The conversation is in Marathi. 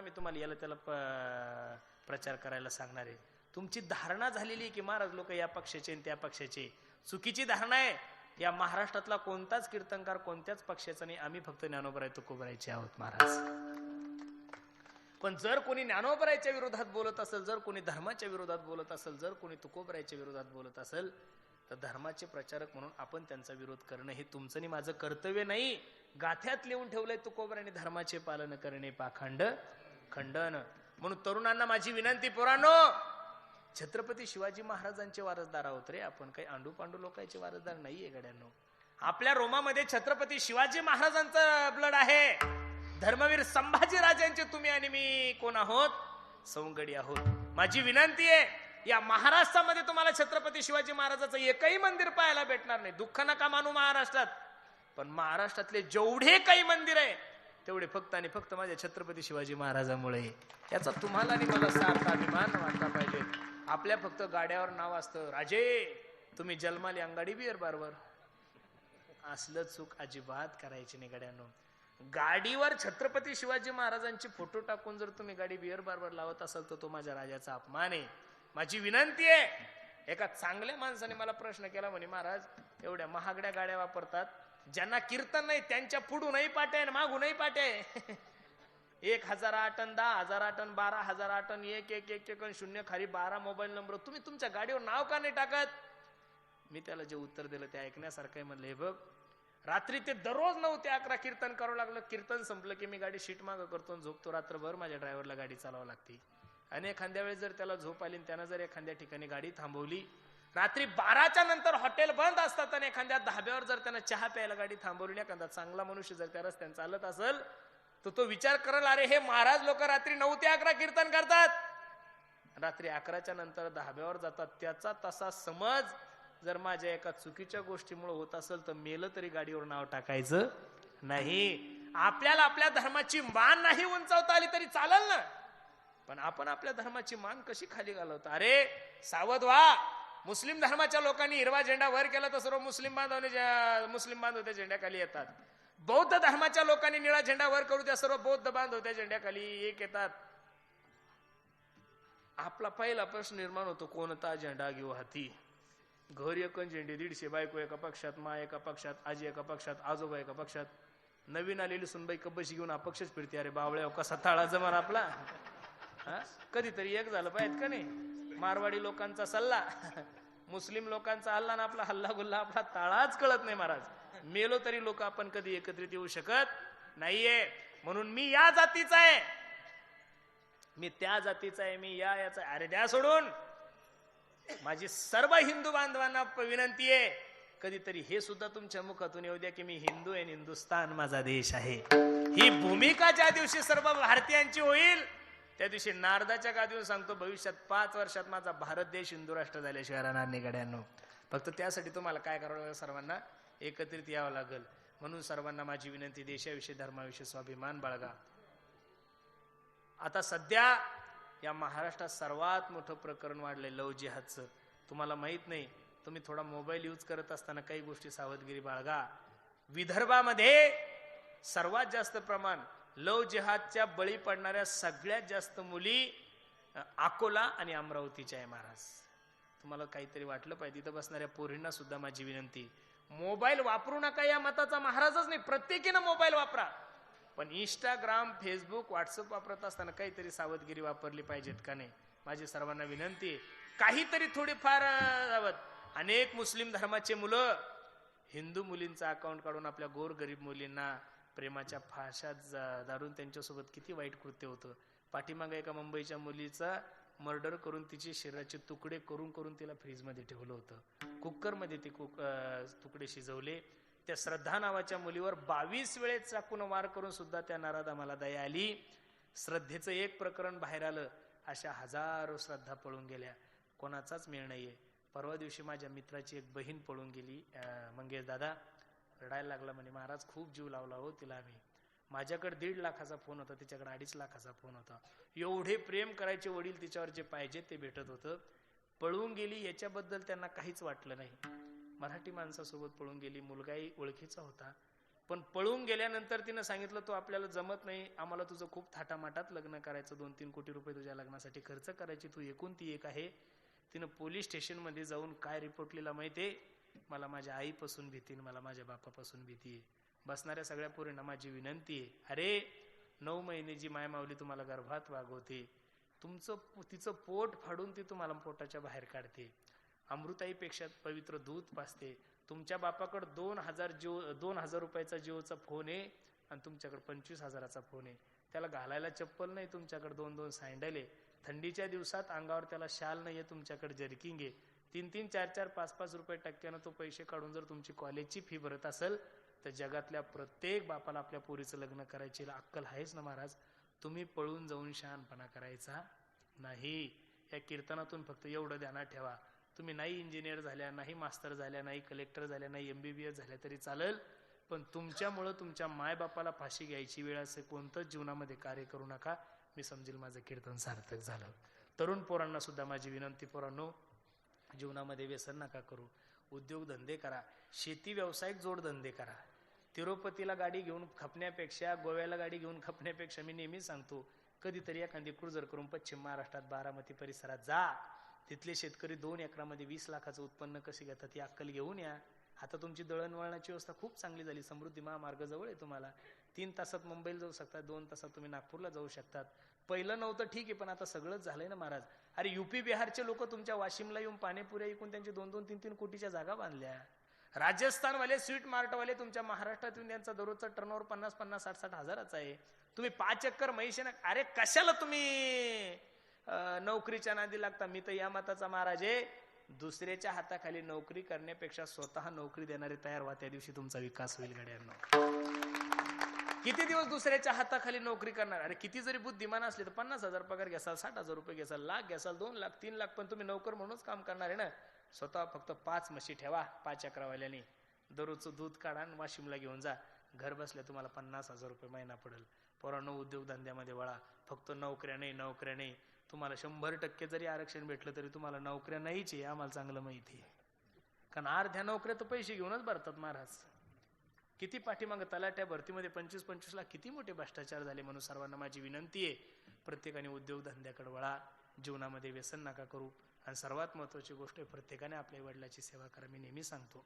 मी तुम्हाला याला त्याला प्रचार करायला सांगणार आहे. तुमची धारणा झालेली की महाराज लोक या पक्षाचे आणि त्या पक्षाचे. चुकीची धारणा आहे. या महाराष्ट्रातला कोणताच कीर्तनकार कोणत्याच पक्षाचा नाही. आम्ही फक्त ज्ञानोबराय तुकोबरायचे आहोत महाराज. पण जर कोणी ज्ञानोबरायच्या विरोधात बोलत असेल जर कोणी धर्माच्या विरोधात बोलत असेल जर कोणी तुकोबरायच्या विरोधात बोलत असेल तर धर्माचे प्रचारक म्हणून आपण त्यांचा विरोध करणं हे तुमचं आणि माझं कर्तव्य नाही. गाथ्यात लिहून ठेवलंय तुकोबराने धर्माचे पालन करणे पाखंड. खंडन. म्हणून तरुणांना माझी विनंती पोरांनो छत्रपती शिवाजी महाराजांचे वारसदार आहोत रे. आपण काही आंडू पांडू लोकांचे वारसदार नाहीये गड्यांनो. आपल्या रोमामध्ये छत्रपती शिवाजी महाराजांचं ब्लड आहे. धर्मवीर संभाजी राजांचे तुम्ही आणि मी कोण आहोत? सौंगडी आहोत. माझी विनंती आहे या महाराष्ट्रामध्ये तुम्हाला छत्रपती शिवाजी महाराजाचं एकही मंदिर पाहायला भेटणार नाही. दुःख नका मानू महाराष्ट्रात. पण महाराष्ट्रातले जेवढे काही मंदिर आहे तेवढे फक्त आणि फक्त माझ्या छत्रपती शिवाजी महाराजामुळे. याचा तुम्हाला आणि मला सार्थ अभिमान वाटला पाहिजे. आपल्या फक्त गाड्यावर नाव असतं. राजे तुम्ही जन्माली अंगाडी बिअर बारवर. असलं चूक अजिबात करायची नाही गाड्यांनो. गाडीवर छत्रपती शिवाजी महाराजांची फोटो टाकून जर तुम्ही गाडी बिअर बारवर लावत असाल तर तो माझ्या राजाचा अपमान आहे. माझी विनंती आहे. एका चांगल्या माणसाने मला प्रश्न केला म्हणे महाराज एवढ्या महागड्या गाड्या वापरतात ज्यांना कीर्तन नाही त्यांच्या पुढूनही पाट्या आहे मागूनही पाट्या आहे एक हजार आठ अन दहा हजार आठ अन बारा हजार आठ अन एक एक एक एक शून्य खाली बारा मोबाईल नंबर. तुम्ही तुमच्या गाडीवर नाव का नाही टाकत? मी त्याला जे उत्तर दिलं ते ऐकण्यासारखं आहे म्हणलं हे बघ रात्री ते दररोज नऊ ते अकरा कीर्तन करावं लागलं. कीर्तन संपलं की मी गाडी शीट मागं करतो झोपतो. रात्रभर माझ्या ड्रायव्हरला गाडी चालावं लागते. आणि एखाद्या वेळेस जर त्याला झोप आली आणि त्यानं जर एखाद्या ठिकाणी गाडी थांबवली रात्री बाराच्या नंतर हॉटेल बंद असतात आणि एखाद्या धाब्यावर जर त्यानं चहा प्यायला गाडी थांबवली एखादा चांगला मनुष्य जर त्या रस्त्याने चालत असेल तर तो विचार करेल अरे हे महाराज लोक रात्री नऊ ते अकरा कीर्तन करतात. रात्री अकराच्या नंतर धाब्यावर जातात. त्याचा तसा समज जर माझ्या एका चुकीच्या गोष्टीमुळे होत असेल तर मेलं तरी गाडीवर नाव टाकायचं नाही. आपल्याला आपल्या धर्माची मान नाही उंचावता आली तरी चालेल ना. पण आपण आपल्या धर्माची मान कशी खाली घालवतो? अरे सावध व्हा. मुस्लिम धर्माच्या लोकांनी हिरवा झेंडा वर केला तर सर्व मुस्लिम बांधवने ज्या- मुस्लिम बांधव त्या झेंड्याखाली येतात. बौद्ध धर्माच्या लोकांनी निळा झेंडा वर करू त्या सर्व बौद्ध बांधव त्या झेंड्याखाली एक येतात. आपला पहिला प्रश्न निर्माण होतो कोणता झेंडा घेऊ हाती? घर एकन झेंडे दीडशे बायको एका पक्षात मा एका पक्षात आजी एका पक्षात आजोबा एका पक्षात. नवीन आलेली सुनबाई कब्बशी घेऊन अपक्षच फिरते अरे बावळ्या हो कसा थाळा जमान आपला? हा? कधीतरी एक झालं पाहिजे का नाही? मारवाडी लोकांचा सल्ला. मुस्लिम लोकांचा हल्ला ना आपला हल्ला गुल्ला आपला ताळाच कळत नाही महाराज. मेलो तरी लोक आपण कधी एकत्रित येऊ शकत नाहीये. म्हणून मी या जातीचा आहे. मी त्या जातीचा आहे मी या याचा अरे द्या सोडून. माझी सर्व हिंदू बांधवांना विनंती आहे. कधीतरी हे सुद्धा तुमच्या मुखातून येऊ द्या की मी हिंदू आहे आणि हिंदुस्तान माझा देश आहे. ही भूमिका ज्या दिवशी सर्व भारतीयांची होईल त्या दिवशी नारदाच्या गादीवर सांगतो भविष्यात पाच वर्षात माझा भारत देश हिंदू राष्ट्र झाल्याशिवाय राहणार निगड्यांनो फक्त त्यासाठी तुम्हाला काय करावं लागेल सर्वांना? एकत्रित यावं लागेल. म्हणून सर्वांना माझी विनंती देशाविषयी धर्माविषयी स्वाभिमान बाळगा. आता सध्या या महाराष्ट्रात सर्वात मोठं प्रकरण वाढलंय लव जिहादचं. तुम्हाला माहीत नाही तुम्ही थोडा मोबाईल यूज करत असताना काही गोष्टी सावधगिरी बाळगा. विदर्भामध्ये सर्वात जास्त प्रमाण लव जिहादच्या बळी पडणाऱ्या सगळ्यात जास्त मुली अकोला आणि अमरावतीच्या आहे महाराज. तुम्हाला काहीतरी वाटलं पाहिजे तिथं बसणाऱ्या पोरींना सुद्धा माझी विनंती. मोबाईल वापरू नका या मताचा महाराजच नाही प्रत्येकीनं मोबाईल वापरा. पण इंस्टाग्राम फेसबुक व्हॉट्सअप वापरत असताना काहीतरी सावधगिरी वापरली पाहिजेत का नाही? माझी सर्वांना विनंती आहे काहीतरी थोडीफार सावध अनेक मुस्लिम धर्माचे मुलं हिंदू मुलींचा अकाउंट काढून आपल्या गोर गरीब मुलींना प्रेमाच्या फाशात जा- दारून त्यांच्यासोबत किती वाईट कृत्य होतं. पाठीमागे एका मुंबईच्या मुलीचा मर्डर करून तिचे शरीराचे तुकडे करून करून तिला फ्रीजमध्ये ठेवलं होतं. कुकरमध्ये ते कुक तुकडे शिजवले. त्या श्रद्धा नावाच्या मुलीवर बावीस वेळेस चाकून वार करून सुद्धा त्या नाराधा मला दया आली. श्रद्धेचं एक प्रकरण बाहेर आलं. अशा हजारो श्रद्धा पळून गेल्या. कोणाचाच मेळ नाहीये. परवा दिवशी माझ्या मित्राची एक बहीण पळून गेली मंगेश दादा. रडायला लागला म्हणे महाराज खूप जीव लावला हो तिला आम्ही माझ्याकडे दीड लाखाचा फोन होता तिच्याकडे अडीच लाखाचा फोन होता. एवढे प्रेम करायचे वडील तिच्यावर जे पाहिजे ते भेटत होतं. पळून गेली याच्याबद्दल त्यांना काहीच वाटलं नाही. मराठी माणसासोबत पळून गेली मुलगाही ओळखीचा होता. पण पळून गेल्यानंतर तिनं सांगितलं तो आपल्याला जमत नाही आम्हाला तुझं खूप थाटामाटात लग्न करायचं दोन तीन कोटी रुपये तुझ्या लग्नासाठी खर्च करायची तू एकूण ती एक आहे. तिनं पोलीस स्टेशनमध्ये जाऊन काय रिपोर्ट लिहिला माहिती मला माझ्या आईपासून भीती आणि मला माझ्या बापापासून भीती आहे. बसणाऱ्या सगळ्या पोरींना माझी विनंती आहे. अरे नऊ महिने जी माय माऊली तुम्हाला गर्भात वागवते तुमचं तिचं पोट फाडून ती तुम्हाला पोटाच्या बाहेर काढते. अमृताईपेक्षा पवित्र दूध पाचते तुमच्या बापाकडे दोन हजार जिओ दोन हजार रुपयाचा जिओचा फोन आहे आणि तुमच्याकडे पंचवीस हजाराचा फोन आहे. त्याला घालायला चप्पल नाही तुमच्याकडे दोन दोन सँडल आहे. थंडीच्या दिवसात अंगावर त्याला शाल नाही आहे तुमच्याकडे जर्किंग आहे. तीन तीन चार चार पाच पाच रुपये टक्क्यानं तो पैसे काढून जर तुमची कॉलेजची फी भरत असेल तर जगातल्या प्रत्येक बापाला आपल्या पोरीचं लग्न करायची अक्कल आहेच ना महाराज? तुम्ही पळून जाऊन शहाणपणा करायचा नाही. या कीर्तनातून फक्त एवढं ध्यानात ठेवा. तुम्ही नाही इंजिनियर झाल्या नाही मास्टर झाल्या नाही कलेक्टर झाल्या नाही एमबीबीएस झाल्या तरी चालेल पण तुमच्यामुळं तुमच्या मायबापाला फाशी घ्यायची वेळ असे कोणतंच जीवनामध्ये कार्य करू नका. मी समजेल माझं कीर्तन सार्थक झालं. तरुण पोरांना सुद्धा माझी विनंती पोरांनो जीवनामध्ये व्यसन नका करू. उद्योगधंदे करा. शेती व्यावसायिक जोडधंदे करा. तिरुपतीला गाडी घेऊन खपण्यापेक्षा गोव्याला गाडी घेऊन खपण्यापेक्षा मी नेहमी सांगतो कधीतरी एखादी क्रुझर करून पश्चिम महाराष्ट्रात बारामती परिसरात जा. तिथले शेतकरी दोन एकरामध्ये वीस लाखाचं उत्पन्न कसे घेतात ही अक्कल घेऊन या. आता तुमची दळणवळणाची व्यवस्था खूप चांगली झाली. समृद्धी महामार्ग जवळ आहे तुम्हाला. तीन तासात मुंबईला जाऊ शकता दोन तासात तुम्ही नागपूरला जाऊ शकतात. पहिलं नव्हतं ठीक आहे पण आता सगळंच झालंय ना महाराज. अरे युपी बिहारचे लोक तुमच्या वाशिमला येऊन पाणीपुऱ्या ऐकून त्यांची दोन दोन तीन तीन कोटीच्या जागा बांधल्या. राजस्थानवाले स्वीट मार्टवाले तुमच्या महाराष्ट्रात येऊन त्यांचा दररोजचा टर्नओव्हर पन्नास पन्नास साठ साठ हजाराचा आहे. तुम्ही पाच चक्कर म्हैशी ना अरे कशाला तुम्ही नोकरीच्या नादी लागता? मी तर या मताचा महाराज आहे. दुसऱ्याच्या हाताखाली नोकरी करण्यापेक्षा स्वतः नोकरी देणारे तयार व्हा त्या दिवशी तुमचा विकास होईल गड्यांना किती दिवस दुसऱ्याच्या हाताखाली नोकरी करणार? अरे किती जरी बुद्धिमान असले तर पन्नास हजार पगार घ्यासाल साठ हजार रुपये घ्यासाल लाख घ्यासाल दोन लाख तीन लाख पण तुम्ही नोकर म्हणूनच काम करणार आहे ना? स्वतः फक्त पाच म्हशी ठेवा पाच अकरावाल्याने दररोजचं दूध काढा आणि वाशिमला घेऊन जा. घर बसल्या तुम्हाला पन्नास हजार रुपये महिना पडेल. पोरांनो उद्योगधंद्यामध्ये वळा. फक्त नोकऱ्या नाही नोकऱ्या नाही. तुम्हाला शंभर टक्के जरी आरक्षण भेटलं तरी तुम्हाला नोकऱ्या नाहीच आहे आम्हाला चांगलं माहिती आहे. कारण अर्ध्या नोकऱ्या तर पैसे घेऊनच भरतात महाराज. किती पाठीमागं तलाट्या भरतीमध्ये पंचवीस पंचवीसला किती मोठे भ्रष्टाचार झाले म्हणून सर्वांना माझी विनंती आहे. प्रत्येकाने उद्योगधंद्याकडे वळा जीवनामध्ये व्यसन नका करू. आणि सर्वात महत्वाची गोष्ट आहे प्रत्येकाने आपल्या वडिलाची सेवा करा. मी नेहमी सांगतो.